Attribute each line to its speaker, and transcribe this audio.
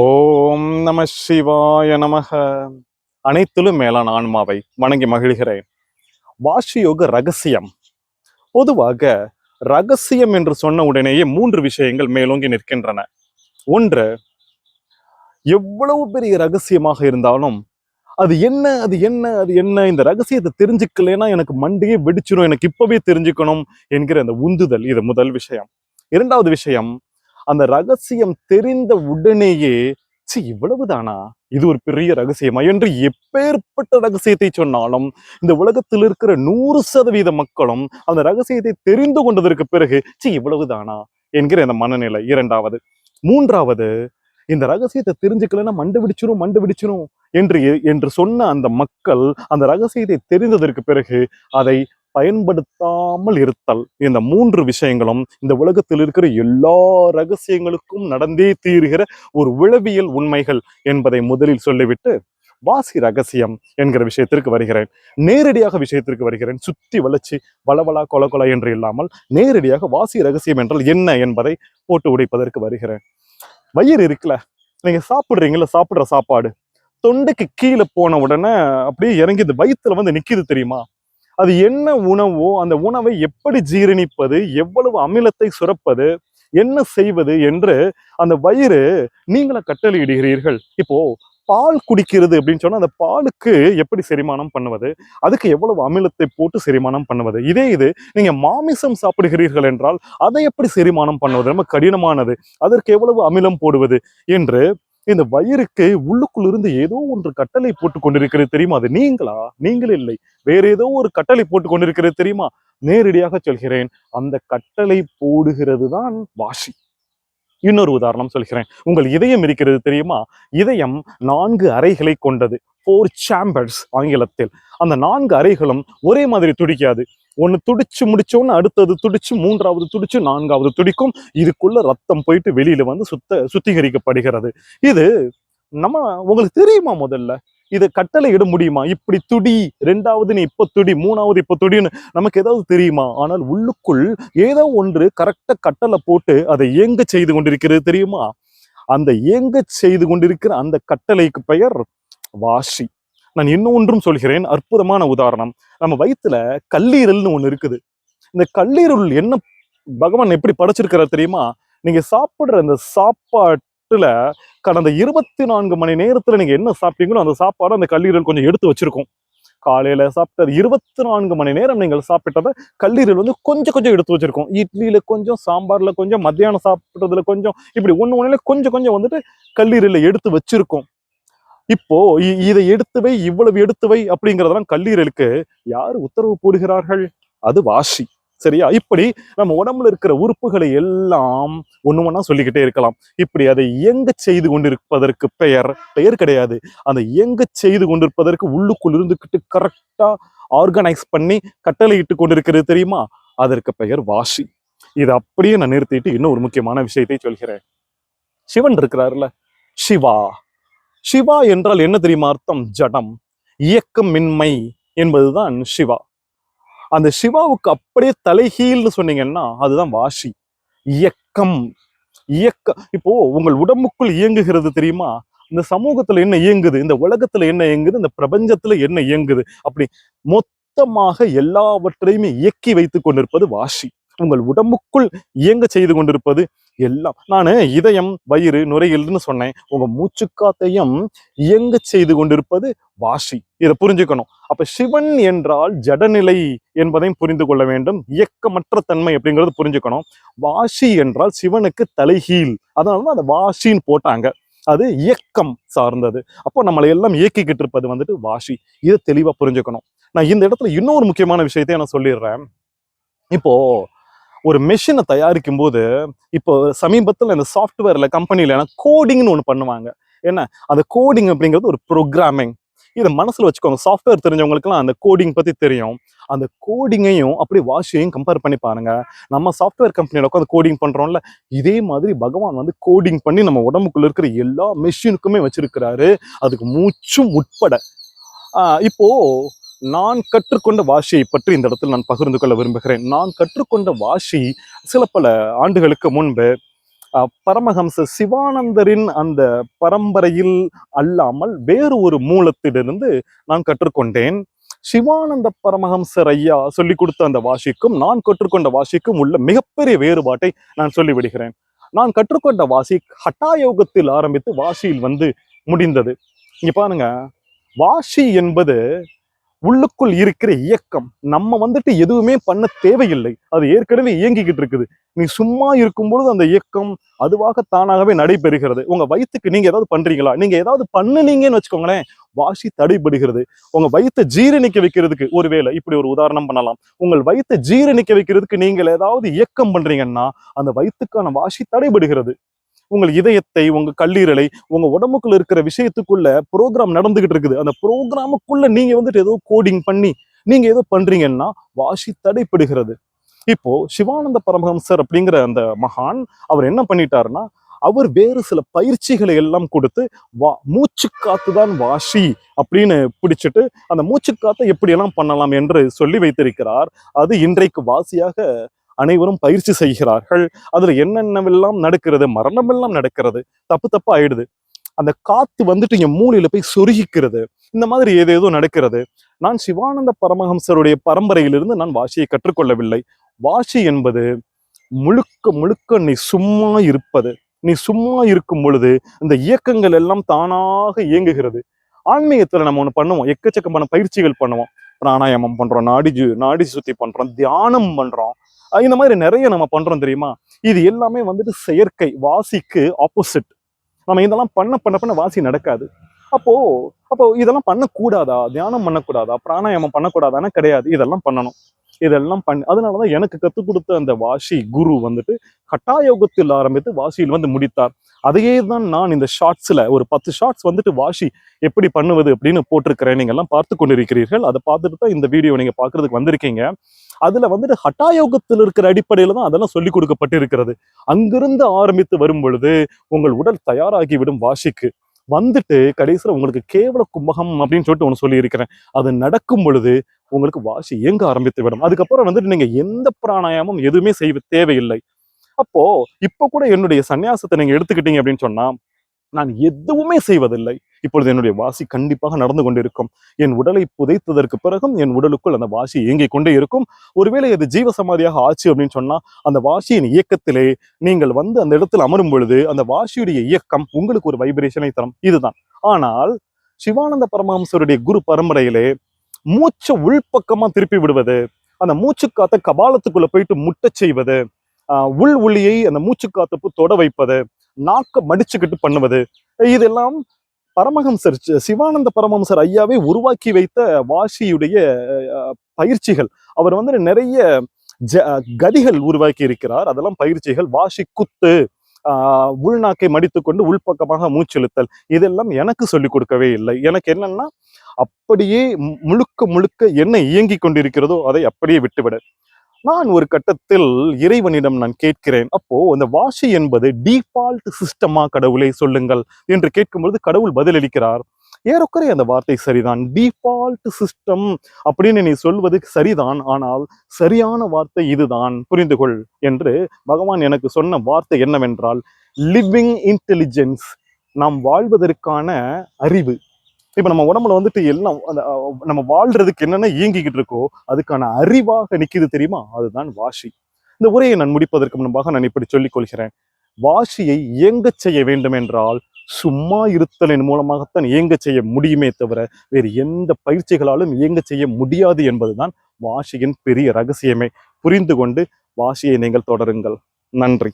Speaker 1: ஓம் நம சிவாய நமக. அனைத்திலும் மேலான ஆன்மாவை வணங்கி மகிழ்கிறேன். வாஷியோக ரகசியம். பொதுவாக ரகசியம் என்று சொன்ன உடனேயே மூன்று விஷயங்கள் மேலோங்கி நிற்கின்றன. ஒன்று எவ்வளவு பெரிய ரகசியமாக இருந்தாலும் அது என்ன அது என்ன அது என்ன இந்த ரகசியத்தை தெரிஞ்சுக்கலைன்னா எனக்கு மண்டையே வெடிச்சிடும் எனக்கு இப்பவே தெரிஞ்சுக்கணும் என்கிற அந்த உந்துதல் இது முதல் விஷயம். இரண்டாவது விஷயம் அந்த ரகசியம் தெரிந்த உடனேயே சி இவ்வளவுதானா? இது ஒரு பெரிய ரகசியமா? என்று எப்பேற்பட்ட ரகசியத்தை சொன்னாலும் இந்த உலகத்தில் இருக்கிற நூறு சதவீத மக்களும் அந்த ரகசியத்தை தெரிந்து கொண்டதற்கு பிறகு சி இவ்வளவுதானா? என்கிற அந்த மனநிலை. இரண்டாவது. மூன்றாவது இந்த ரகசியத்தை தெரிஞ்சுக்கலன்னா மண்டு பிடிச்சிரும் மண்டு பிடிச்சிரும் என்று என்று சொன்ன அந்த மக்கள் அந்த ரகசியத்தை தெரிந்ததற்கு பிறகு அதை பயன்படுத்தாமல் இருத்தல். இந்த மூன்று விஷயங்களும் இந்த உலகத்தில் இருக்கிற எல்லா ரகசியங்களுக்கும் நடந்தே தீர்கிற ஒரு உளவியல் உண்மைகள் என்பதை முதலில் சொல்லிவிட்டு வாசி ரகசியம் என்கிற விஷயத்திற்கு வருகிறேன். நேரடியாக விஷயத்திற்கு வருகிறேன். சுத்தி வளர்ச்சி வளவளா கொல கொல என்று இல்லாமல் நேரடியாக வாசி ரகசியம் என்றால் என்ன என்பதை போட்டு உடைப்பதற்கு வருகிறேன். வயிறு இருக்குல்ல? நீங்க சாப்பிடுறீங்களா சாப்பிடுற சாப்பாடு. தொண்டைக்கு கீழே போன உடனே அப்படியே இறங்கி இந்த வயிற்றுல வந்து நிக்குது தெரியுமா? அது என்ன உணவோ அந்த உணவை எப்படி ஜீரணிப்பது எவ்வளவு அமிலத்தை சுரப்பது என்ன செய்வது என்று அந்த வயிறு நீங்கள கட்டளையிடுகிறீர்கள். இப்போ பால் குடிக்கிறது அப்படின்னு சொன்னா அந்த பாலுக்கு எப்படி செரிமானம் பண்ணுவது? அதுக்கு எவ்வளவு அமிலத்தை போட்டு செரிமானம் பண்ணுவது? இதே இது நீங்க மாமிசம் சாப்பிடுகிறீர்கள் என்றால் அதை எப்படி செரிமானம் பண்ணுவது? ரொம்ப கடினமானது. அதற்கு எவ்வளவு அமிலம் போடுவது? என்று இந்த வயிறுக்கு உள்ளுக்குள் இருந்து ஏதோ ஒன்று கட்டளை போட்டு கொண்டிருக்கிறது தெரியுமா? அது நீங்களா? நீங்கள் இல்லை. வேற ஏதோ ஒரு கட்டளை போட்டு கொண்டிருக்கிறது தெரியுமா? நேரடியாக சொல்கிறேன். அந்த கட்டளை போடுகிறது தான் வாசி. இன்னொரு உதாரணம் சொல்கிறேன். உங்கள் இதயம் இருக்கிறது தெரியுமா? இதயம் நான்கு அறைகளை கொண்டது. ஃபோர் சாம்பர்ஸ் ஆங்கிலத்தில். அந்த நான்கு அறைகளும் ஒரே மாதிரி துடிக்காது. ஒன்று துடிச்சு முடிச்சோன்னு அடுத்தது துடிச்சு மூன்றாவது துடிச்சு நான்காவது துடிக்கும். இதுக்குள்ள ரத்தம் போயிட்டு வெளியில வந்து சுத்த சுத்திகரிக்கப்படுகிறது. இது நம்ம உங்களுக்கு தெரியுமா முதல்ல? இதை கட்டளை இட முடியுமா? இப்படி துடி ரெண்டாவது நீ இப்ப துடி மூணாவது இப்ப துடின்னு நமக்கு ஏதாவது தெரியுமா? ஆனால் உள்ளுக்குள் ஏதோ ஒன்று கரெக்டா கட்டளை போட்டு அதை இயங்க செய்து கொண்டிருக்கிறது தெரியுமா? அந்த இயங்க செய்து கொண்டிருக்கிற அந்த கட்டளைக்கு பெயர் வாசி. நான் இன்னொன்றும் சொல்கிறேன். அற்புதமான உதாரணம். நம்ம வயிற்றுல கல்லீரல்னு ஒன்று இருக்குது. இந்த கல்லீரல் என்ன பகவான் எப்படி படைச்சிருக்கிறார் தெரியுமா? நீங்க சாப்பிடுற அந்த சாப்பாட்டுல கடந்த இருபத்தி நான்கு மணி நேரத்துல நீங்க என்ன சாப்பிட்டீங்களோ அந்த சாப்பாடு அந்த கல்லீரல் கொஞ்சம் எடுத்து வச்சிருக்கும். காலையில சாப்பிட்டது இருபத்தி நான்கு மணி நேரம் நீங்கள் சாப்பிட்டதை கல்லீரல் வந்து கொஞ்சம் கொஞ்சம் எடுத்து வச்சிருக்கோம். இட்லியில கொஞ்சம் சாம்பார்ல கொஞ்சம் மத்தியானம் சாப்பிட்டதுல கொஞ்சம் இப்படி ஒன்று ஒன்றுல கொஞ்சம் கொஞ்சம் வந்துட்டு கல்லீரல்ல எடுத்து வச்சிருக்கோம். இப்போ இதை எடுத்து வை இவ்வளவு எடுத்து வை அப்படிங்கறதெல்லாம் கல்லீரலுக்கு யார் உத்தரவு போடுகிறார்கள்? அது வாசி. சரியா? இப்படி நம்ம உடம்புல இருக்கிற உறுப்புகளை எல்லாம் ஒண்ணு ஒண்ணா சொல்லிக்கிட்டே இருக்கலாம். இப்படி அதை இயங்க செய்து கொண்டிருப்பதற்கு பெயர் பெயர் கிடையாது. அந்த இயங்க செய்து கொண்டிருப்பதற்கு உள்ளுக்குள் இருந்துக்கிட்டு கரெக்டா ஆர்கனைஸ் பண்ணி கட்டளையிட்டு கொண்டிருக்கிறது தெரியுமா? அதற்கு பெயர் வாசி. இதை அப்படியே நான் நிறுத்திட்டு இன்னும் ஒரு முக்கியமான விஷயத்தை சொல்கிறேன். சிவன் இருக்கிறாருல்ல சிவா. சிவா என்றால் என்ன தெரியுமா அர்த்தம்? ஜடம். இயக்கமின்மை என்பதுதான் சிவா. அந்த சிவாவுக்கு அப்படியே தலைகீழ்னு சொன்னீங்கன்னா அதுதான் வாஷி இயக்கம். இயக்க இப்போ உங்கள் உடம்புக்குள் இயங்குகிறது தெரியுமா? இந்த சமூகத்துல என்ன இயங்குது? இந்த உலகத்துல என்ன இயங்குது? இந்த பிரபஞ்சத்துல என்ன இயங்குது? அப்படி மொத்தமாக எல்லாவற்றையுமே இயக்கி வைத்துக் கொண்டிருப்பது வாஷி உங்கள் உடம்புக்குள் இயங்க செய்து கொண்டிருப்பது எல்லாம். நான் இதயம் வயிறு நுரையீரல்னு சொன்னேன். உங்க மூச்சுக்காத்தையும் இயங்க செய்து கொண்டிருப்பது வாசி. இதை புரிஞ்சுக்கணும். அப்ப சிவன் என்றால் ஜடநிலை என்பதையும் புரிந்து கொள்ள வேண்டும். இயக்கமற்ற தன்மை அப்படிங்கிறது புரிஞ்சுக்கணும். வாசி என்றால் சிவனுக்கு தலைகீழ். அதனாலதான் அந்த வாசின்னு போட்டாங்க. அது இயக்கம் சார்ந்தது. அப்போ நம்மளை எல்லாம் இயக்கிக்கிட்டு இருப்பது வந்துட்டு வாசி. இதை தெளிவா புரிஞ்சுக்கணும். நான் இந்த இடத்துல இன்னொரு முக்கியமான விஷயத்தையும் நான் சொல்லிடுறேன். இப்போ ஒரு மெஷினை தயாரிக்கும் போது இப்போ சமீபத்தில் இந்த சாஃப்ட்வேர்ல கம்பெனில கோடிங்னு ஒன்று பண்ணுவாங்க. என்ன? அந்த கோடிங் அப்படிங்கிறது ஒரு ப்ரோக்ராமிங் இதை மனசில் வச்சுக்கோங்க. சாஃப்ட்வேர் தெரிஞ்சவங்களுக்குலாம் அந்த கோடிங் பற்றி தெரியும். அந்த கோடிங்கையும் அப்படி வாஷையும் கம்பேர் பண்ணி பாருங்க. நம்ம சாஃப்ட்வேர் கம்பெனியில் உட்காந்து கோடிங் பண்ணுறோம்ல இதே மாதிரி பகவான் வந்து கோடிங் பண்ணி நம்ம உடம்புக்குள்ள இருக்கிற எல்லா மெஷினுக்குமே வச்சிருக்கிறாரு. அதுக்கு மூச்சும் உட்பட இப்போ நான் கற்றுக்கொண்ட வாஷியை பற்றி இந்த இடத்தில் நான் பகிர்ந்து கொள்ள விரும்புகிறேன். நான் கற்றுக்கொண்ட வாஷி சில பல ஆண்டுகளுக்கு முன்பு அஹ், பரமஹம்ச சிவானந்தரின் அந்த பரம்பரையில் அல்லாமல் வேறு ஒரு மூலத்திலிருந்து நான் கற்றுக்கொண்டேன். சிவானந்த பரமஹம்சர் ஐயா சொல்லிக் கொடுத்த அந்த வாசிக்கும் நான் கற்றுக்கொண்ட வாசிக்கும் உள்ள மிகப்பெரிய வேறுபாட்டை நான் சொல்லிவிடுகிறேன். நான் கற்றுக்கொண்ட வாசி ஹட்டாயோகத்தில் ஆரம்பித்து வாசியில் வந்து முடிந்தது. இங்க பாருங்க வாசி என்பது உள்ளுக்குள் இருக்கிற இயக்கம். நம்ம வந்துட்டு எதுவுமே பண்ண தேவையில்லை. அது ஏற்கனவே இயங்கிக்கிட்டு இருக்குது. நீ சும்மா இருக்கும்பொழுது அந்த இயக்கம் அதுவாக தானாகவே நடைபெறுகிறது. உங்க வயிற்றுக்கு நீங்க ஏதாவது பண்றீங்களா? நீங்க ஏதாவது பண்ணுனீங்கன்னு வச்சுக்கோங்களேன் வாசி தடைபடுகிறது. உங்க வயிற்றை ஜீரணிக்க வைக்கிறதுக்கு ஒருவேளை இப்படி ஒரு உதாரணம் பண்ணலாம். உங்கள் வயிற்றை ஜீரணிக்க வைக்கிறதுக்கு நீங்கள் ஏதாவது இயக்கம் பண்றீங்கன்னா அந்த வயிற்றுக்கான வாசி தடைபடுகிறது. உங்கள் இதயத்தை உங்க கல்லீரலை உங்க உடம்புக்குள்ள இருக்கிற விஷயத்துக்குள்ள ப்ரோக்ராம் நடந்துகிட்டு இருக்குது. அந்த ப்ரோக்ராமுக்குள்ள நீங்க வந்துட்டு ஏதோ கோடிங் பண்ணி நீங்க ஏதோ பண்றீங்கன்னா வாசி தடைப்படுகிறது. இப்போ சிவானந்த பரமஹம்சர் அப்படிங்கிற அந்த மகான் அவர் என்ன பண்ணிட்டாருன்னா அவர் வேறு சில பயிற்சிகளை எல்லாம் கொடுத்து வா மூச்சு காத்துதான் வாஷி அப்படின்னு பிடிச்சிட்டு அந்த மூச்சு காத்தை எப்படியெல்லாம் பண்ணலாம் என்று சொல்லி வைத்திருக்கிறார். அது இன்றைக்கு வாசியாக அனைவரும் பயிற்சி செய்கிறார்கள். அதுல என்னென்னவெல்லாம் நடக்கிறது மரணமெல்லாம் நடக்கிறது தப்பு தப்பா ஆயிடுது. அந்த காத்து வந்துட்டு இங்க மூலையில போய் சொருகிக்கிறது. இந்த மாதிரி ஏதேதோ நடக்கிறது. நான் சிவானந்த பரமஹம்சருடைய பரம்பரையிலிருந்து நான் வாசியை கற்றுக்கொள்ளவில்லை. வாசி என்பது முழுக்க முழுக்க நீ சும்மா இருப்பது. நீ சும்மா இருக்கும் பொழுது இந்த இயக்கங்கள் எல்லாம் தானாக இயங்குகிறது. ஆன்மீகத்துல நம்ம ஒண்ணு பண்ணுவோம். எக்கச்சக்கமான பயிற்சிகள் பண்ணுவோம். பிராணாயாமம் பண்றோம் நாடி நாடி சுத்தி பண்றோம் தியானம் பண்றோம். இந்த மாதிரி நிறைய நம்ம பண்றோம் தெரியுமா? இது எல்லாமே வந்துட்டு செயற்கை வாசிக்கு ஆப்போசிட் நம்ம இதெல்லாம் பண்ண பண்ண பண்ண வாசி நடக்காது. அப்போ அப்போ இதெல்லாம் பண்ணக்கூடாதா? தியானம் பண்ணக்கூடாதா? பிராணாயாமம் பண்ணக்கூடாதான்னா கிடையாது. இதெல்லாம் பண்ணணும். இதெல்லாம் பண்ணி அதனாலதான் எனக்கு கற்றுக் கொடுத்த அந்த வாஷி குரு வந்துட்டு கட்டாயோகத்தில் ஆரம்பித்து வாஷியில் வந்து முடித்தார். அதையே தான் நான் இந்த ஷார்ட்ஸில் ஒரு பத்து ஷார்ட்ஸ் வந்துட்டு வாஷி எப்படி பண்ணுவது அப்படின்னு போட்டிருக்கிறேன். நீங்கள் எல்லாம் பார்த்து கொண்டிருக்கிறீர்கள். அதை பார்த்துட்டு தான் இந்த வீடியோ நீங்கள் பார்க்குறதுக்கு வந்திருக்கீங்க. அதில் வந்துட்டு ஹட்டாயோகத்தில் இருக்கிற அடிப்படையில் தான் அதெல்லாம் சொல்லிக் கொடுக்கப்பட்டிருக்கிறது. அங்கிருந்து ஆரம்பித்து வரும் பொழுது உங்கள் உடல் தயாராகி விடும் வந்துட்டு கடைசியில் உங்களுக்கு கேவல கும்பகம் அப்படின்னு சொல்லிட்டு ஒன்று சொல்லியிருக்கிறேன். அது நடக்கும் பொழுது உங்களுக்கு வாசி இயங்க ஆரம்பித்து விடும். அதுக்கப்புறம் வந்துட்டு நீங்கள் எந்த பிராணாயாமம் எதுவுமே செய்ய தேவையில்லை. அப்போ இப்போ கூட என்னுடைய சன்னியாசத்தை நீங்கள் எடுத்துக்கிட்டீங்க அப்படின்னு சொன்னால் நான் எதுவுமே செய்வதில்லை. இப்பொழுது என்னுடைய வாசி கண்டிப்பாக நடந்து கொண்டிருக்கும். என் உடலை புதைத்ததற்கு பிறகும் என் உடலுக்குள் அந்த வாசி இயங்கிக் கொண்டே இருக்கும். ஒருவேளை அது ஜீவசமாதியாக ஆச்சு அப்படின்னு சொன்னா அந்த வாசியின் இயக்கத்திலே நீங்கள் வந்து அந்த இடத்தில் அமரும் பொழுது அந்த வாசியுடைய இயக்கம் உங்களுக்கு ஒரு வைப்ரேஷனை தரும். இதுதான். ஆனால் சிவானந்த பரமஹம்சருடைய குரு பரம்பரையிலே மூச்சை உள்பக்கமா திருப்பி விடுவது அந்த மூச்சுக்காத்த கபாலத்துக்குள்ள போயிட்டு முட்டச் செய்வது ஆஹ் உள் ஒளியை அந்த மூச்சுக்காத்தப்பு தொட வைப்பது நாக்க மடிச்சுக்கிட்டு பண்ணுவது இதெல்லாம் பரமஹம்சர் சிவானந்த பரமஹம்சர் ஐயாவை உருவாக்கி வைத்த வாஷியுடைய பயிற்சிகள். அவர் வந்து நிறைய ஜ கதிகள் உருவாக்கி இருக்கிறார். அதெல்லாம் பயிற்சிகள். வாஷி குத்து ஆஹ் உள்நாக்கை மடித்துக்கொண்டு உள்பக்கமாக மூச்செழுத்தல் இதெல்லாம் எனக்கு சொல்லிக் கொடுக்கவே இல்லை. எனக்கு என்னன்னா அப்படியே மு- முழுக்க முழுக்க என்ன இயங்கிக் கொண்டிருக்கிறதோ அதை அப்படியே விட்டுவிட. நான் ஒரு கட்டத்தில் இறைவனிடம் நான் கேட்கிறேன். அப்போ அந்த வாசி என்பது டிஃபால்ட் சிஸ்டமா கடவுளை சொல்லுங்கள் என்று கேட்கும்பொழுது கடவுள் பதிலளிக்கிறார். ஏறக்குறைய அந்த வார்த்தை சரிதான். டிஃபால்ட் சிஸ்டம் அப்படின்னு நீ சொல்வது சரிதான். ஆனால் சரியான வார்த்தை இதுதான். புரிந்து கொள் என்று பகவான் எனக்கு சொன்ன வார்த்தை என்னவென்றால் லிவிங் இன்டெலிஜென்ஸ் நாம் வாழ்வதற்கான அறிவு. இப்போ நம்ம உடம்புல வந்துட்டு எல்லாம் அந்த, நம்ம வாழ்றதுக்கு என்னென்ன இயங்கிக்கிட்டு இருக்கோ அதுக்கான அறிவாக நிற்கிது தெரியுமா? அதுதான் வாஷி இந்த உரையை நான் முடிப்பதற்கு முன்பாக நான் இப்படி சொல்லிக் கொள்கிறேன். வாசியை இயங்கச் செய்ய வேண்டும் என்றால் சும்மா இருத்தலின் மூலமாகத்தான் இயங்கச் செய்ய முடியுமே தவிர வேறு எந்த பயிற்சிகளாலும் இயங்க செய்ய முடியாது என்பதுதான் வாஷியின் பெரிய ரகசியமே. புரிந்து கொண்டு வாசியை நீங்கள் தொடருங்கள். நன்றி.